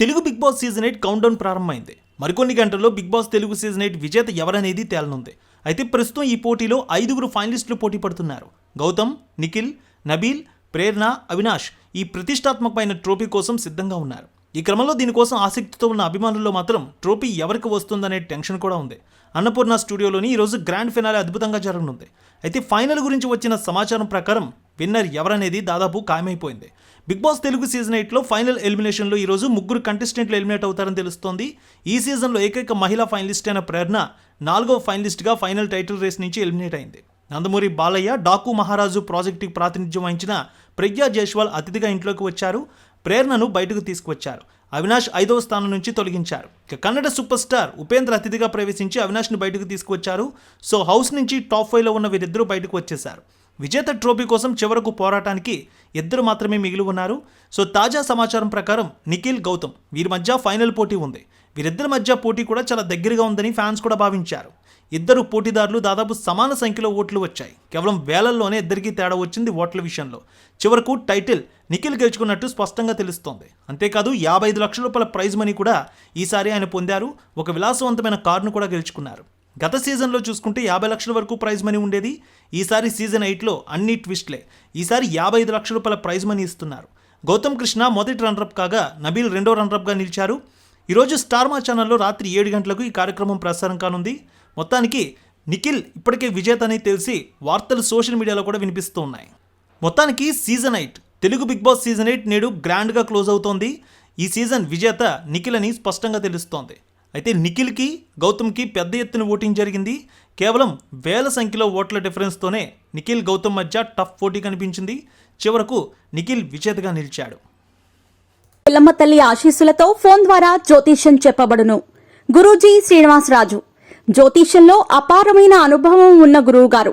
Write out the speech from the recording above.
Telugu Bigg Boss season eight countdown ప్రారంభమైంది. మరికొన్ని గంటల్లో Bigg Boss Telugu season eight విజేత ఎవరనేది తేలనుంది. అయితే ప్రస్తుతం ఈ పోటీలో ఐదుగురు ఫైనలిస్టులు పోటీ పడుతున్నారు. గౌతమ్ నిఖిల్ నబీల్ ప్రేరణ అవినాష్ ఈ ప్రతిష్టాత్మకమైన ట్రోఫీ కోసం సిద్ధంగా ఉన్నారు. ఈ క్రమంలో దీనికోసం ఆసక్తితో ఉన్న అభిమానుల్లో మాత్రం ట్రోఫీ ఎవరికి వస్తుందనే టెన్షన్ కూడా ఉంది. అన్నపూర్ణ స్టూడియోలోని ఈరోజు గ్రాండ్ ఫినాలే అద్భుతంగా జరగనుంది. అయితే ఫైనల్ గురించి వచ్చిన సమాచారం ప్రకారం విన్నర్ ఎవరనేది దాదాపు ఖాయమైపోయింది. బిగ్ బాస్ తెలుగు సీజన్ ఎయిట్లో ఫైనల్ ఎలిమినేషన్లో ఈరోజు ముగ్గురు కంటెస్టెంట్లు ఎలిమినేట్ అవుతారని తెలుస్తోంది. ఈ సీజన్లో ఏకైక మహిళా ఫైనలిస్ట్ అయిన ప్రేరణ నాలుగో ఫైనలిస్ట్గా ఫైనల్ టైటిల్ రేస్ నుంచి ఎలిమినేట్ అయింది. నందమూరి బాలయ్య డాకు మహారాజు ప్రాజెక్టుకి ప్రాతినిధ్యం వహించిన ప్రజ్ఞా జైస్వాల్ అతిథిగా ఇంట్లోకి వచ్చారు. ప్రేరణను బయటకు తీసుకువచ్చారు. అవినాష్ ఐదవ స్థానం నుంచి తొలగించారు. ఇక కన్నడ సూపర్ స్టార్ ఉపేంద్ర అతిథిగా ప్రవేశించి అవినాష్ని బయటకు తీసుకువచ్చారు. సో హౌస్ నుంచి టాప్ ఫైవ్లో ఉన్న వీరిద్దరూ బయటకు వచ్చేశారు. విజేత ట్రోఫీ కోసం చివరకు పోరాటానికి ఇద్దరు మాత్రమే మిగిలి ఉన్నారు. సో తాజా సమాచారం ప్రకారం నిఖిల్ గౌతమ్ వీరి మధ్య ఫైనల్ పోటీ ఉంది. వీరిద్దరి మధ్య పోటీ కూడా చాలా దగ్గరగా ఉందని ఫ్యాన్స్ కూడా భావించారు. ఇద్దరు పోటీదారులు దాదాపు సమాన సంఖ్యలో ఓట్లు వచ్చాయి. కేవలం వేలల్లోనే ఇద్దరికీ తేడా వచ్చింది ఓట్ల విషయంలో. చివరకు టైటిల్ నిఖిల్ గెలుచుకున్నట్టు స్పష్టంగా తెలుస్తోంది. అంతేకాదు యాభై ఐదు లక్షల రూపాయల ప్రైజ్ మనీ కూడా ఈసారి ఆయన పొందారు. ఒక విలాసవంతమైన కారును కూడా గెలుచుకున్నారు. గత సీజన్లో చూసుకుంటే యాభై లక్షల వరకు ప్రైజ్ మనీ ఉండేది. ఈసారి సీజన్ ఎయిట్లో అన్ని ట్విస్ట్లే. ఈసారి యాభై ఐదు లక్షల రూపాయల ప్రైజ్ మనీ ఇస్తున్నారు. గౌతమ్ కృష్ణ మొదటి రన్రప్ కాగా నబీల్ రెండో రన్రప్గా నిలిచారు. ఈరోజు స్టార్మా ఛానల్లో రాత్రి ఏడు గంటలకు ఈ కార్యక్రమం ప్రసారం కానుంది. మొత్తానికి నిఖిల్ ఇప్పటికే విజేత అని తెలిసి వార్తలు సోషల్ మీడియాలో కూడా వినిపిస్తూ ఉన్నాయి. మొత్తానికి season eight Telugu Bigg Boss season eight నేడు గ్రాండ్గా క్లోజ్ అవుతోంది. ఈ సీజన్ విజేత నిఖిల్ అని స్పష్టంగా తెలుస్తోంది. అయితే నిఖిల్కి గౌతమ్కి పెద్ద ఎత్తున ఓటింగ్ జరిగింది. కేవలం వేల సంఖ్యలో ఓట్ల డిఫరెన్స్తోనే నిఖిల్ గౌతమ్ మధ్య టఫ్ పోటీ కనిపించింది. చివరకు నిఖిల్ విజేతగా నిలిచాడు. పిల్లమ్మ తల్లి ఆశీస్సులతో ఫోన్ ద్వారా జ్యోతిష్యం చెప్పబడును. గురూజీ శ్రీనివాసరాజు. జ్యోతిష్యంలో అపారమైన అనుభవం ఉన్న గురువు గారు